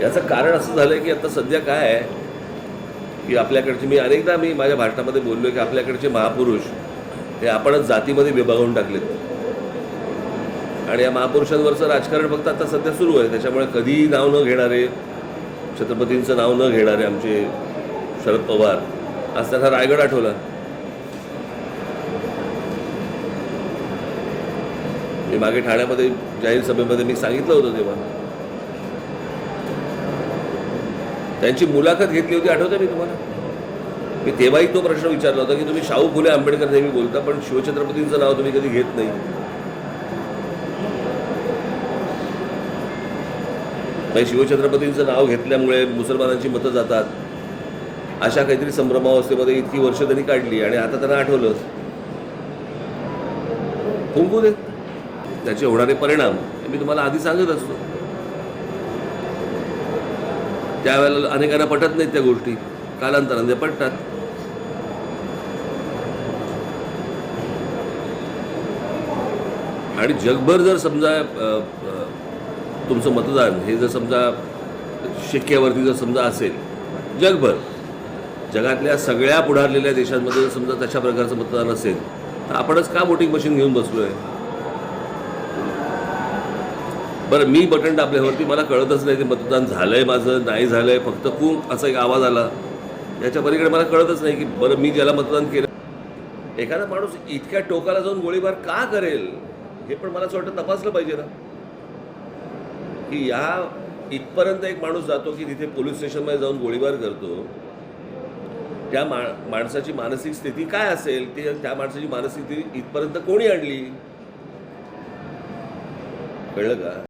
याचं कारण असं झालं की आता सध्या काय आहे की आपल्याकडचे मी अनेकदा मी माझ्या भाषणामध्ये बोललो की आपल्याकडचे महापुरुष हे आपणच जातीमध्ये विभागून टाकलेत. आणि या महापुरुषांवरचं राजकारण फक्त आता सध्या सुरू आहे. त्याच्यामुळे कधीही नाव न घेणारे छत्रपतींचं नाव न घेणारे आमचे शरद पवार आज त्यांना रायगड आठवला. मी मागे ठाण्यामध्ये जाहीर सभेमध्ये मी सांगितलं होतं तेव्हा. त्यांची मुलाखत घेतली होती आठवते मी तुम्हाला? मी तेव्हाही तो प्रश्न विचारला होता की तुम्ही शाहू फुले आंबेडकर नेहमी बोलता पण शिवछत्रपतींचं नाव तुम्ही कधी घेत नाही. शिवछत्रपतींचं नाव घेतल्यामुळे मुसलमानांची मतं जातात. अशा काहीतरी संभ्रमावस्थेमध्ये इतकी वर्ष त्यांनी काढली आणि आता त्यांना आठवलं. फुंकू दे. त्याचे होणारे परिणाम मी तुम्हाला आधी सांगत असतो. त्यावेळेला अनेकांना पटत नाहीत त्या गोष्टी. कालांतराने पटतात. आणि जगभर जर समजा तुमचं मतदान हे जर समजा शिक्क्यावरती जर समजा असेल जगभर जगातल्या सगळ्या पुढारलेल्या देशांमध्ये जर समजा तशा प्रकारचं मतदान असेल तर आपणच का वोटिंग मशीन घेऊन बसलो आहे बरं मी बटन दाबल्यावरती मला कळतच नाही ते मतदान झालंय माझं नाही झालंय फक्त खूप असा एक आवाज आला. याच्या पलीकडे मला कळतच नाही की बरं मी ज्याला मतदान केलं एखादा माणूस इतक्या टोकाला जाऊन गोळीबार का करेल? हे पण मला असं वाटतं तपासलं पाहिजे ना. की या इथपर्यंत एक माणूस जातो की तिथे पोलीस स्टेशनमध्ये जाऊन गोळीबार करतो. त्या मा माणसाची मानसिक स्थिती काय असेल? ते त्या माणसाची मानसिक स्थिती इथपर्यंत कोणी आणली? कळलं का?